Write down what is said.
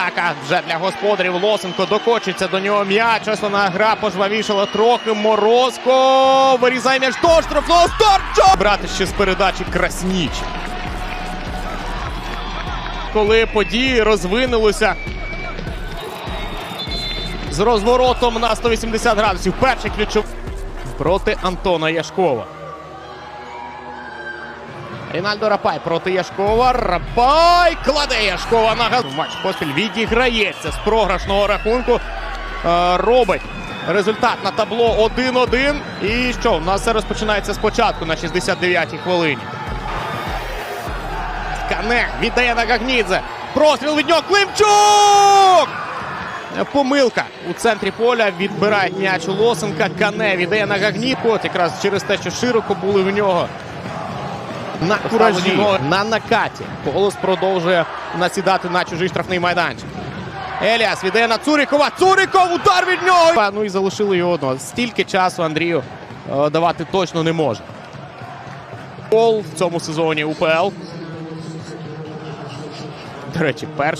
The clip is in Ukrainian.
атака вже для господарів. Лосенко докочиться до нього м'яч. Основна гра пожвавішала трохи. Морозко вирізає м'яч до штрафного старчо! Брати ще з передачі Красніч. Коли події розвинулися з розворотом на 180 градусів. Перший ключовий проти Антона Яшкова. Рінальдо Рапай проти Яшкова. Рапай кладе Яшкова на газ. Матч поспіль відіграється з програшного рахунку. Е, робить результат на табло 1-1. І що? У нас все розпочинається спочатку на 69-й хвилині. Кане віддає на Гагнідзе. Простріл від нього Климчук! Помилка у центрі поля відбирають м'яч у Лосенка. Кане віддає на Гагніку. От якраз через те, що широко були в нього. На куражі, на накаті. Голос продовжує насідати на чужий штрафний майданчик. Еліас віддає на Цурікова. Цуріков удар від нього. Ну і залишили його одного. Стільки часу Андрію е, давати точно не може. Гол в цьому сезоні УПЛ. До речі, перший.